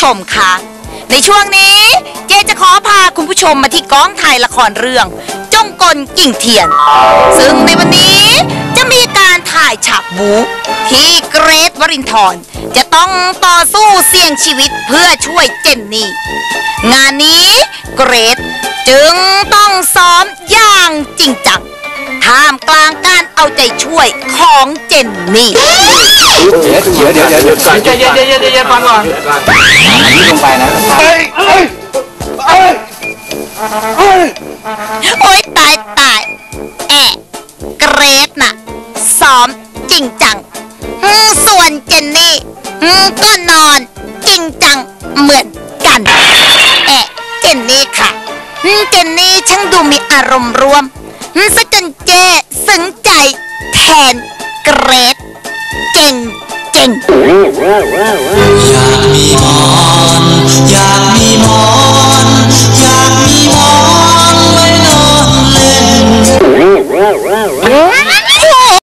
ชมคะในช่วงนี้เจจะขอพาคุณผู้ชมมาที่กองถ่ายละครเรื่อง จงกลกิ่งเทียน ซึ่งในวันนี้จะมีการถ่ายฉากบู๊ที่เกรทวรินทร์จะต้องต่อสู้เสี่ยงชีวิตเพื่อช่วยเจนนี่ งานนี้เกรทจึงต้องซ้อมอย่างจริงจังท่ามกลางการเอาใจช่วยของเจนนี่ เดี๋ยวเดี๋ยวเดี๋ยวเดี๋ยวก่อนใจเย็นใจเย็นใจเย็นฟังก่อนนี่ลงไปนะโอ๊ยตายตายแอะเกรดน่ะซ้อมจริงจังส่วนเจนนี่ก็นอนจริงจังเหมือนกันแอะเจนนี่ค่ะเจนนี่ช่างดูมีอารมณ์รวมซะจนเจซึ้งใจแทนเกรด อยากมีหมอนอยากมีหมอนอยากมีหมอนไว้นอนเล่น